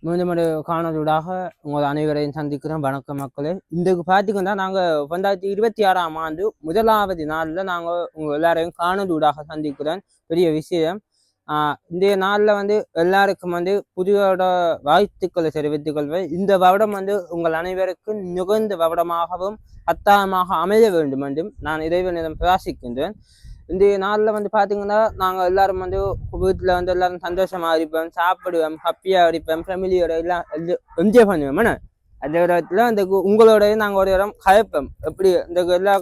மீண்டும் ஒரு காணொலியூடாக உங்கள் அனைவரையும் சந்திக்கிறோம் வணக்கம் மக்களே. இன்றைக்கு பார்த்தீங்கன்னா நாங்கள் ரெண்டாயிரத்தி இருபத்தி ஆறாம் ஆண்டு முதலாவது நாளில் நாங்கள் உங்கள் எல்லாரையும் காணொலியூடாக சந்திக்கிறோம் பெரிய விஷயம். ஆஹ் நாளில் வந்து எல்லாருக்கும் வந்து புதியோட வாழ்த்துக்களை தெரிவித்துக் கொள்வேன். இந்த வருடம் வந்து உங்கள் அனைவருக்கும் நிகழ்ந்த வருடமாகவும் அத்தாயமாக அமைய வேண்டும் என்றும் நான் இறைவனிடம் பிராசிக்கின்றேன் இந்த நாளில் வந்து பார்த்தீங்கன்னா நாங்கள் எல்லாரும் வந்து வீட்டில் வந்து எல்லாரும் சந்தோஷமா இருப்போம் சாப்பிடுவோம் ஹாப்பியாக இருப்போம் ஃபேமிலியோட எல்லாம் என்ஜாய் பண்ணுவோம் என்ன? அதே இடத்துல அந்த கு- உங்களோட நாங்கள் ஒரு இடம் கலப்போம். எப்படி இந்த எல்லா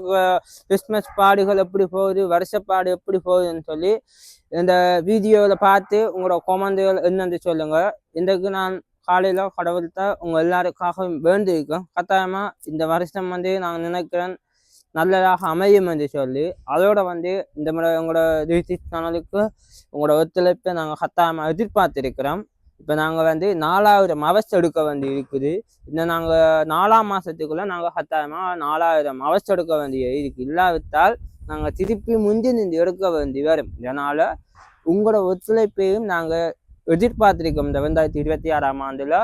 கிறிஸ்மஸ் பாடுகள் எப்படி போகுது வருஷப்பாடு எப்படி போகுதுன்னு சொல்லி இந்த வீடியோவில் பார்த்து உங்களோட கொமந்துகள் என்னென்று சொல்லுங்கள் இன்றைக்கு நான் காலையில் கடவுள்கிட்ட உங்கள் எல்லாருக்காகவும் வேண்டியிருக்கோம் கட்டாயமாக இந்த வருஷம் வந்து நான் நினைக்கிறேன் நல்லதாக அமையும் என்று சொல்லி அதோட வந்து இந்த முறை உங்களோட யூடியூப் சேனலுக்கு உங்களோட ஒத்துழைப்பை நாங்கள் கட்டாயமாக எதிர்பார்த்திருக்கிறோம். இப்போ நாங்கள் வந்து நாலாயிரம் அவஸ் எடுக்க வேண்டி இருக்குது. இந்த நாங்கள் நாலாம் மாதத்துக்குள்ளே நாங்கள் கட்டாயமாக நாலாயிரம் அவஸ் எடுக்க வேண்டிய இருக்கு. இல்லாவிட்டால் நாங்கள் திருப்பி முந்தி நின்று எடுக்க வேண்டி வரும். இதனால் உங்களோட ஒத்துழைப்பையும் நாங்கள் எதிர்பார்த்துருக்கோம். இந்த ரெண்டாயிரத்தி இருபத்தி ஆறாம் ஆண்டில்.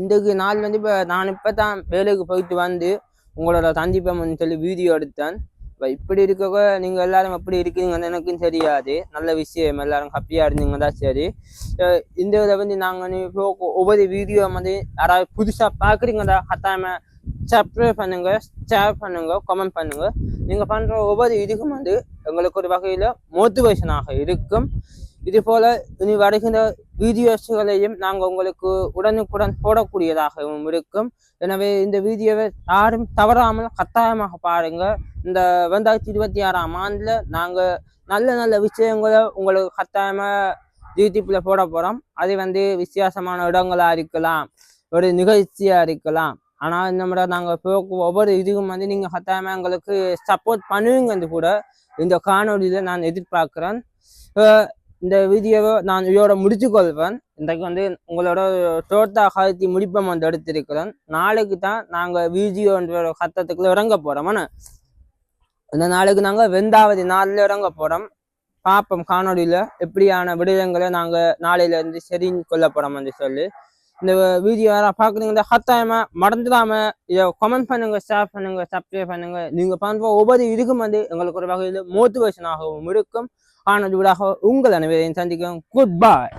இன்றைக்கு நாள் வந்து இப்போ நான் இப்போ தான் வேலைக்கு போயிட்டு வந்து உங்களோட சந்திப்பம்னு சொல்லி வீடியோ எடுத்தேன். இப்போ இப்படி இருக்க நீங்கள் எல்லாரும் எப்படி இருக்கீங்கன்னு எனக்கும் தெரியாது. நல்ல விஷயம் எல்லாரும் ஹாப்பியாக இருந்தீங்க தான் சரி. இந்த இதை வந்து நாங்கள் இப்போ ஒவ்வொரு வீடியோ வந்து யாராவது புதுசாக பார்க்குறீங்கடா கட்டாயமாக சப்ஸ்கிரைப் பண்ணுங்க ஷேர் பண்ணுங்க கமெண்ட் பண்ணுங்க. நீங்கள் பண்ணுற ஒவ்வொரு இதுக்கும் வந்து எங்களுக்கு ஒரு வகையில் மோட்டிவேஷனாக இருக்கும். இது போல இனி வருகின்ற வீடியோஸ்களையும் நாங்கள் உங்களுக்கு உடனுக்குடன் போடக்கூடியதாகவும் இருக்கும். எனவே இந்த வீடியோவை யாரும் தவறாமல் கட்டாயமாக பாருங்க இந்த ரெண்டாயிரத்தி இருபத்தி ஆறாம் ஆண்டில் நாங்கள் நல்ல நல்ல விஷயங்களை உங்களுக்கு கட்டாயமாக யூடியூப்பில் போட போகிறோம் அது வந்து வித்தியாசமான இடங்களாக இருக்கலாம் ஒரு நிகழ்ச்சியாக இருக்கலாம். ஆனால் இந்த முறை நாங்கள் ஒவ்வொரு இதுக்கும் வந்து நீங்கள் கட்டாயமாக எங்களுக்கு சப்போர்ட் பண்ணுவீங்கன்னு கூட இந்த காணொலியில் நான் எதிர்பார்க்குறேன். இந்த வீடியோவை நான் இதோட முடிச்சுக்கொள்வேன். இன்றைக்கு வந்து உங்களோட தோட்டா கருத்தி முடிப்பம் வந்து எடுத்திருக்கிறேன். நாளைக்கு தான் நாங்கள் வீடியோன்ற கத்தத்துக்குள்ள இறங்க போகிறோம் இந்த நாளைக்கு நாங்கள் ரெண்டாவது நாளில் இறங்க போகிறோம் பார்ப்போம் காணொலியில் எப்படியான விடயங்களை நாங்கள் நாளையிலேருந்து செறிஞ்சு கொள்ள போகிறோம்னு சொல்லி. இந்த வீடியோ யாராவது பார்க்குறீங்க கட்டாயமாக மறந்துடாம இதை கமெண்ட் பண்ணுங்க ஷேர் பண்ணுங்க சப்ஸ்கிரைப் பண்ணுங்க. நீங்கள் பண்ணுற ஒவ்வொரு இதுக்கும் வந்து எங்களுக்கு ஒரு வகையில் மோட்டிவேஷனாகவும் இருக்கும். ஆனது ஊடாக உங்கள் அனைவரையும் சந்திக்கும் குட் பாய்